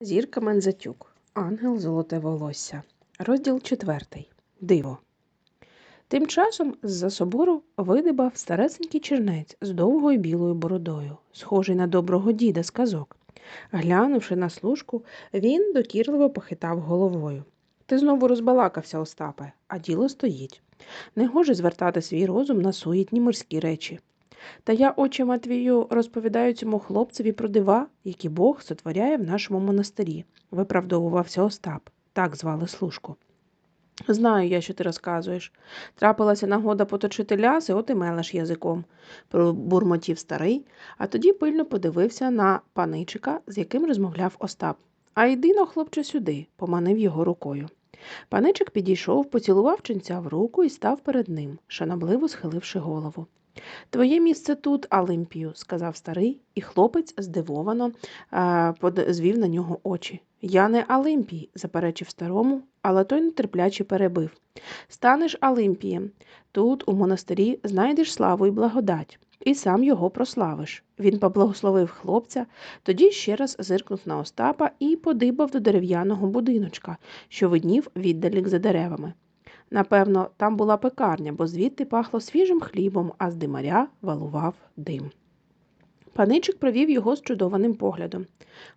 Зірка Мензатюк. Ангел Золоте волосся. Розділ четвертий. Диво. Тим часом з-за собору видибав старесенький чернець з довгою білою бородою, схожий на доброго діда з казок. Глянувши на служку, він докірливо похитав головою. Ти знову розбалакався, Остапе, а діло стоїть. Не гоже звертати свій розум на суєтні морські речі. Та я, отче Матвію, розповідаю цьому хлопцеві про дива, які Бог сотворяє в нашому монастирі, виправдовувався Остап. Так звали служку. Знаю я, що ти розказуєш. Трапилася нагода поточити ляси, от і мелеш язиком, пробурмотів старий, а тоді пильно подивився на паничика, з яким розмовляв Остап. А йди но, хлопче, сюди, поманив його рукою. Паничик підійшов, поцілував ченця в руку і став перед ним, шанобливо схиливши голову. Твоє місце тут, Алимпію, сказав старий, і хлопець здивовано звів на нього очі. Я не Алимпій, заперечив старому, але той нетерпляче перебив. Станеш Алимпієм. Тут, у монастирі, знайдеш славу і благодать, і сам його прославиш. Він поблагословив хлопця, тоді ще раз зиркнув на Остапа і подибав до дерев'яного будиночка, що виднів віддалік за деревами. Напевно, там була пекарня, бо звідти пахло свіжим хлібом, а з димаря валував дим. Паничик провів його з чудованим поглядом.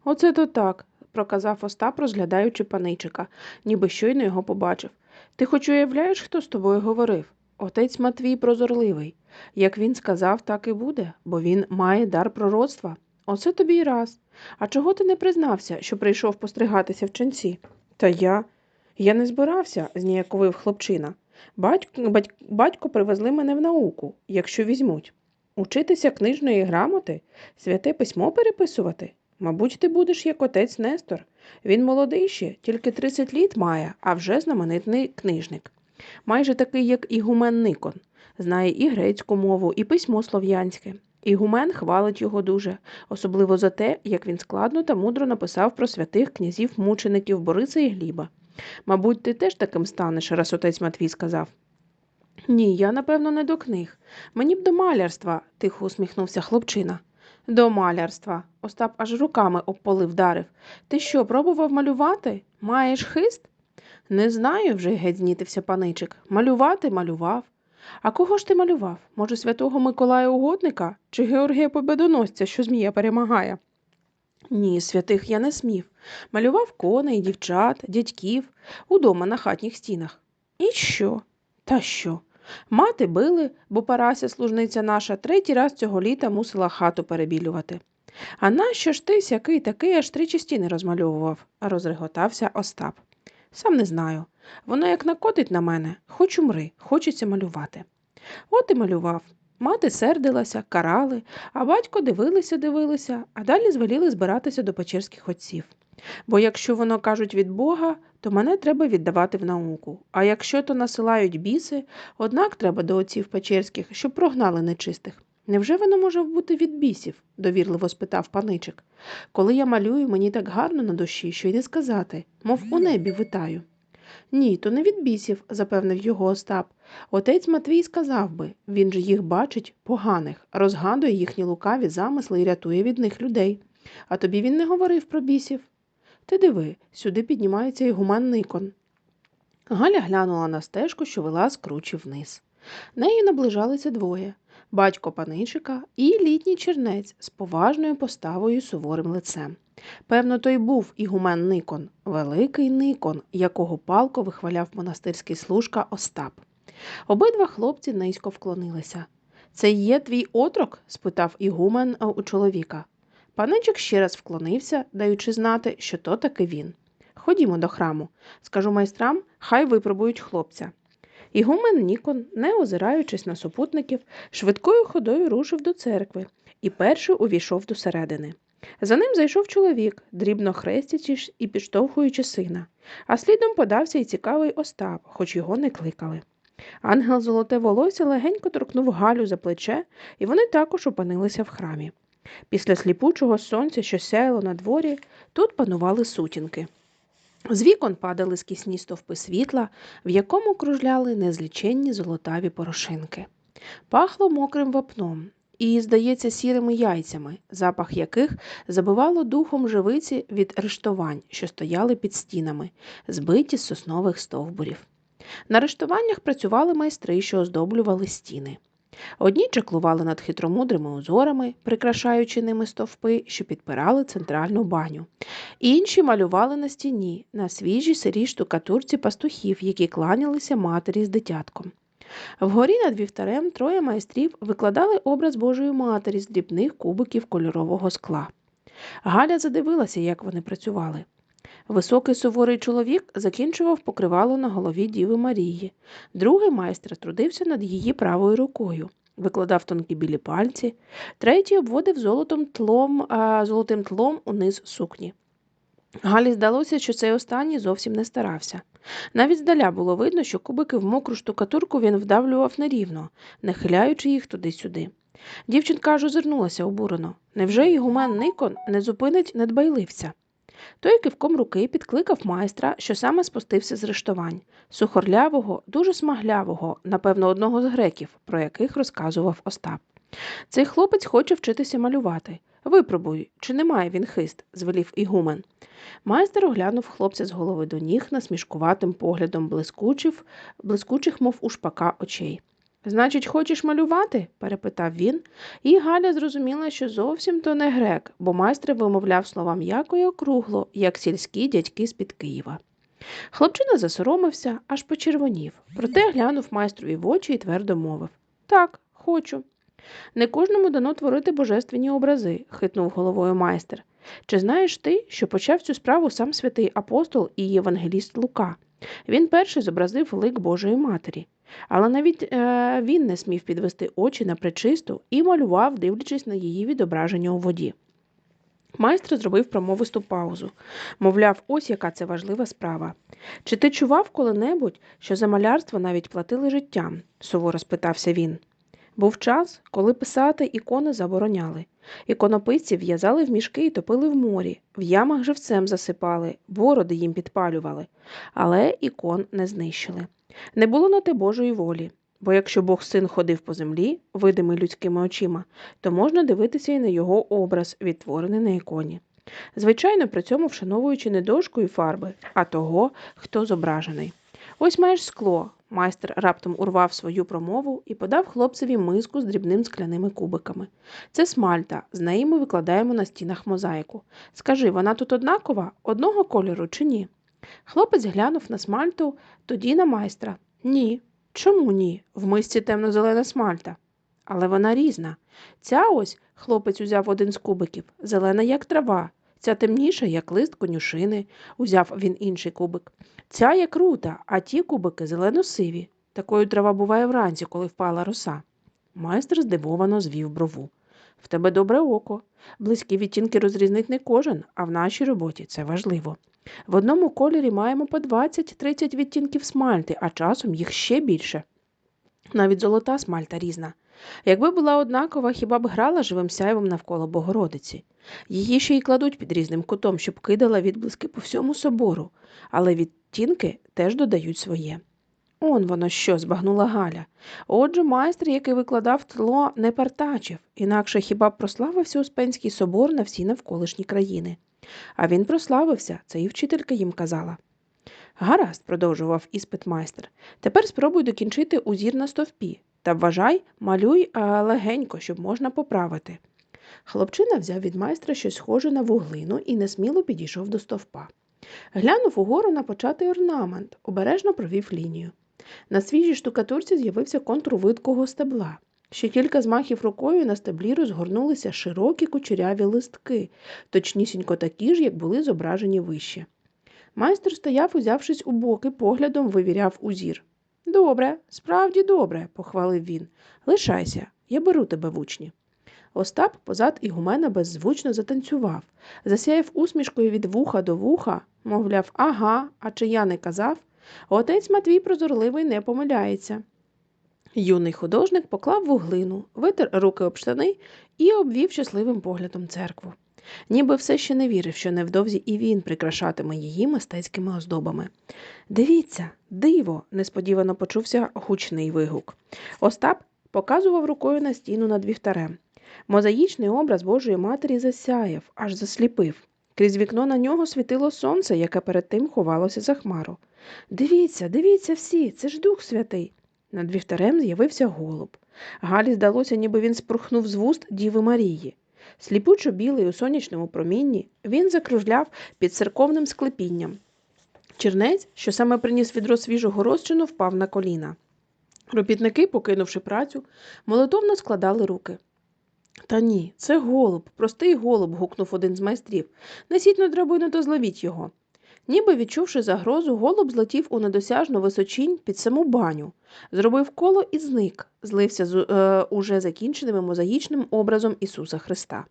Оце то так, проказав Остап, розглядаючи паничика, ніби щойно його побачив. Ти хоч уявляєш, хто з тобою говорив? Отець Матвій прозорливий. Як він сказав, так і буде, бо він має дар пророцтва. Оце тобі й раз. А чого ти не признався, що прийшов постригатися в ченці? Та я. Я не збирався, зніяковив хлопчина. Батько, батько, батько привезли мене в науку, якщо візьмуть. Учитися книжної грамоти, святе письмо переписувати. Мабуть, ти будеш як отець Нестор. Він молодий ще, тільки 30 літ має, а вже знаменитний книжник. Майже такий, як Ігумен Никон. Знає і грецьку мову, і письмо слов'янське. Ігумен хвалить його дуже, особливо за те, як він складно та мудро написав про святих князів мучеників Бориса і Гліба. Мабуть, ти теж таким станеш, раз отець Матвій сказав. Ні, я, напевно, не до книг. Мені б до малярства, тихо усміхнувся хлопчина. До малярства. Остап аж руками об поли вдарив. Ти що, пробував малювати? Маєш хист? Не знаю, вже геть знітився паничик. Малювати малював. А кого ж ти малював? Може, святого Миколая Угодника чи Георгія Победоносця, що змія перемагає? Ні, святих я не смів. Малював коней, дівчат, дядьків, удома на хатніх стінах. І що? Та що? Мати били, бо Парася, служниця наша, третій раз цього літа мусила хату перебілювати. А нащо ж ти сякий такий аж тричі стіни розмальовував? розреготався Остап. Сам не знаю. Воно як накотить на мене, хоч умри, хочеться малювати. От і малював. Мати сердилася, карали, а батько дивилися, дивилися, а далі звеліли збиратися до печерських отців. Бо якщо воно кажуть від Бога, то мене треба віддавати в науку. А якщо то насилають біси, однак треба до отців печерських, щоб прогнали нечистих. Невже воно може бути від бісів? довірливо спитав паничик. Коли я малюю, мені так гарно на душі, що й не сказати, мов у небі витаю. Ні, то не від бісів, запевнив його Остап. Отець Матвій сказав би, він же їх бачить поганих, розгадує їхні лукаві замисли і рятує від них людей. А тобі він не говорив про бісів. Ти диви, сюди піднімається ігумен Никон. Галя глянула на стежку, що вела з кручі вниз. Нею наближалися двоє батько паничика і літній чернець з поважною поставою і суворим лицем. Певно, той був ігумен Никон, великий Никон, якого палко вихваляв монастирський служка Остап. Обидва хлопці низько вклонилися. Це є твій отрок? спитав ігумен е, у чоловіка. Паничик ще раз вклонився, даючи знати, що то таки він. Ходімо до храму. Скажу майстрам, хай випробують хлопця. Ігумен Нікон, не озираючись на супутників, швидкою ходою рушив до церкви і перший увійшов до середини. За ним зайшов чоловік, дрібно хрестячи і підштовхуючи сина, а слідом подався й цікавий Остап, хоч його не кликали. Ангел золоте волосся легенько торкнув Галю за плече, і вони також опинилися в храмі. Після сліпучого сонця, що сяяло на дворі, тут панували сутінки. З вікон падали скісні стовпи світла, в якому кружляли незліченні золотаві порошинки. Пахло мокрим вапном, і, здається, сірими яйцями, запах яких забивало духом живиці від рештувань, що стояли під стінами, збиті з соснових стовбурів. На рештуваннях працювали майстри, що оздоблювали стіни. Одні чаклували над хитромудрими узорами, прикрашаючи ними стовпи, що підпирали центральну баню. Інші малювали на стіні, на свіжій сирій штукатурці пастухів, які кланялися матері з дитятком. Вгорі над вівтарем троє майстрів викладали образ Божої Матері з дрібних кубиків кольорового скла. Галя задивилася, як вони працювали. Високий суворий чоловік закінчував покривало на голові Діви Марії. Другий майстер трудився над її правою рукою, викладав тонкі білі пальці, третій обводив золотом тлом, а, золотим тлом униз сукні. Галі здалося, що цей останній зовсім не старався. Навіть здаля було видно, що кубики в мокру штукатурку він вдавлював нерівно, нахиляючи їх туди-сюди. Дівчинка аж озирнулася обурено. Невже ігумен Никон не зупинить недбайливця? Той кивком руки підкликав майстра, що саме спустився з рештувань, сухорлявого, дуже смаглявого, напевно, одного з греків, про яких розказував Остап. Цей хлопець хоче вчитися малювати. Випробуй, чи не має він хист, звелів ігумен. Майстер оглянув хлопця з голови до ніг насмішкуватим поглядом блискучих, блискучих, мов у шпака очей. Значить, хочеш малювати? перепитав він, і Галя зрозуміла, що зовсім то не грек, бо майстер вимовляв слова м'яко й округло, як сільські дядьки з-під Києва. Хлопчина засоромився, аж почервонів, проте глянув майстрові в очі і твердо мовив Так, хочу. Не кожному дано творити божественні образи, хитнув головою майстер. Чи знаєш ти, що почав цю справу сам святий апостол і євангеліст Лука? Він перший зобразив лик Божої Матері. Але навіть е, він не смів підвести очі на пречисту і малював, дивлячись на її відображення у воді. Майстер зробив промовисту паузу. Мовляв, ось яка це важлива справа. Чи ти чував коли-небудь, що за малярство навіть платили життям? суворо спитався він. Був час, коли писати ікони забороняли. Іконописці в'язали в мішки і топили в морі, в ямах живцем засипали, бороди їм підпалювали, але ікон не знищили. Не було на те Божої волі, бо якщо Бог син ходив по землі, видимий людськими очима, то можна дивитися і на його образ, відтворений на іконі. Звичайно, при цьому вшановуючи не дошку і фарби, а того, хто зображений. Ось маєш скло. Майстер раптом урвав свою промову і подав хлопцеві миску з дрібним скляними кубиками. Це смальта, з неї ми викладаємо на стінах мозаїку. Скажи, вона тут однакова, одного кольору чи ні? Хлопець глянув на смальту, тоді на майстра. Ні. Чому ні? В мисці темно-зелена смальта. Але вона різна. Ця ось хлопець узяв один з кубиків, зелена, як трава, ця темніша, як лист конюшини, узяв він інший кубик. Ця як рута, а ті кубики зелено-сиві. Такою трава буває вранці, коли впала роса. Майстер здивовано звів брову. В тебе добре око. Близькі відтінки розрізнить не кожен, а в нашій роботі це важливо. В одному кольорі маємо по 20-30 відтінків смальти, а часом їх ще більше. Навіть золота смальта різна. Якби була однакова, хіба б грала живим сяйвом навколо Богородиці. Її ще й кладуть під різним кутом, щоб кидала відблиски по всьому собору, але відтінки теж додають своє. Он воно що, збагнула Галя. Отже, майстер, який викладав тло, не партачив, інакше хіба б прославився Успенський собор на всі навколишні країни. А він прославився, це і вчителька їм казала. Гаразд, продовжував іспит майстер. Тепер спробуй докінчити узір на стовпі. Та вважай, малюй а, легенько, щоб можна поправити. Хлопчина взяв від майстра щось схоже на вуглину і несміло підійшов до стовпа. Глянув угору на початий орнамент, обережно провів лінію. На свіжій штукатурці з'явився контур видкого стебла. Ще кілька змахів рукою на стеблі розгорнулися широкі кучеряві листки, точнісінько такі ж, як були зображені вище. Майстер стояв, узявшись у боки, поглядом вивіряв узір. Добре, справді добре, похвалив він. Лишайся, я беру тебе в учні. Остап позад ігумена беззвучно затанцював, засяяв усмішкою від вуха до вуха, мовляв, ага, а чи я не казав? Отець Матвій прозорливий не помиляється. Юний художник поклав вуглину, витер руки об штани і обвів щасливим поглядом церкву. Ніби все ще не вірив, що невдовзі і він прикрашатиме її мистецькими оздобами. Дивіться, диво! несподівано почувся гучний вигук. Остап показував рукою на стіну над вівтарем. Мозаїчний образ Божої Матері засяяв, аж засліпив. Крізь вікно на нього світило сонце, яке перед тим ховалося за хмару. Дивіться, дивіться всі, це ж Дух Святий. Над вівтарем з'явився голуб. Галі здалося, ніби він спорхнув з вуст Діви Марії. Сліпучо білий у сонячному промінні, він закружляв під церковним склепінням. Чернець, що саме приніс відро свіжого розчину, впав на коліна. Робітники, покинувши працю, молитовно складали руки. Та ні, це голуб, простий голуб, гукнув один з майстрів. Несіть на драбину та зловіть його. Ніби відчувши загрозу, голуб злетів у недосяжну височінь під саму баню, зробив коло і зник, злився з е, уже закінченим мозаїчним образом Ісуса Христа.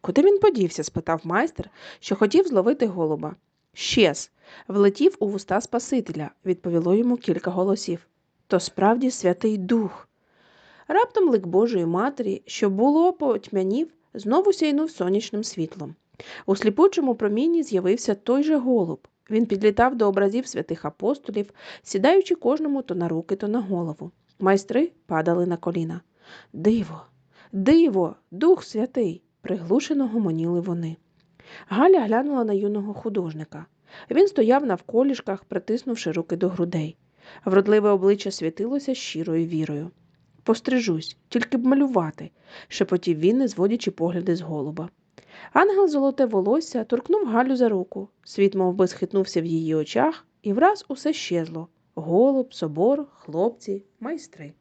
Куди він подівся? спитав майстер, що хотів зловити голуба. Щез, влетів у вуста Спасителя, відповіло йому кілька голосів. То справді Святий Дух. Раптом лик Божої Матері, що було потьмянів, знову сяйнув сонячним світлом. У сліпучому промінні з'явився той же голуб. Він підлітав до образів святих апостолів, сідаючи кожному то на руки, то на голову. Майстри падали на коліна. Диво, диво, Дух Святий, приглушено гомоніли вони. Галя глянула на юного художника. Він стояв навколішках, притиснувши руки до грудей. Вродливе обличчя світилося щирою вірою. Пострижусь, тільки б малювати, шепотів він, не зводячи погляди з голуба. Ангел золоте волосся торкнув Галю за руку. Світ мов би, схитнувся в її очах, і враз усе щезло голуб, собор, хлопці, майстри.